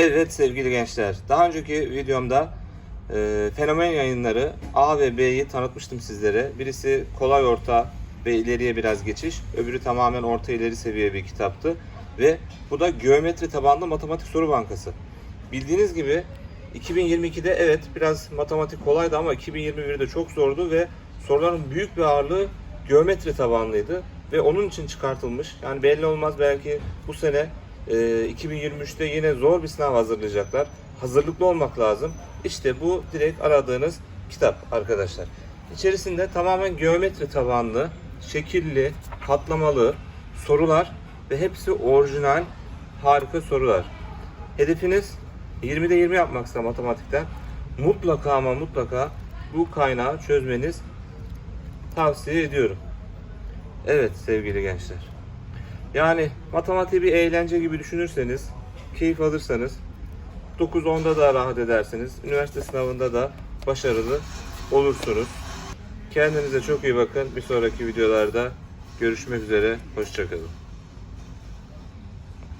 Evet sevgili gençler, daha önceki videomda e, fenomen yayınları A ve B'yi tanıtmıştım sizlere. Birisi kolay orta ve ileriye biraz geçiş, öbürü tamamen orta ileri seviye bir kitaptı. Ve bu da geometri tabanlı matematik soru bankası. Bildiğiniz gibi 2022'de evet biraz matematik kolaydı ama 2021'de çok zordu ve soruların büyük bir ağırlığı geometri tabanlıydı ve onun için çıkartılmış. Yani belli olmaz belki bu sene e, 2023'te yine zor bir sınav hazırlayacaklar. Hazırlıklı olmak lazım. İşte bu direkt aradığınız kitap arkadaşlar. İçerisinde tamamen geometri tabanlı, şekilli, katlamalı sorular ve hepsi orijinal harika sorular. Hedefiniz 20'de 20 yapmaksa matematikten mutlaka ama mutlaka bu kaynağı çözmeniz tavsiye ediyorum. Evet sevgili gençler. Yani matematiği bir eğlence gibi düşünürseniz, keyif alırsanız 9-10'da da rahat edersiniz. Üniversite sınavında da başarılı olursunuz. Kendinize çok iyi bakın. Bir sonraki videolarda görüşmek üzere. Hoşçakalın.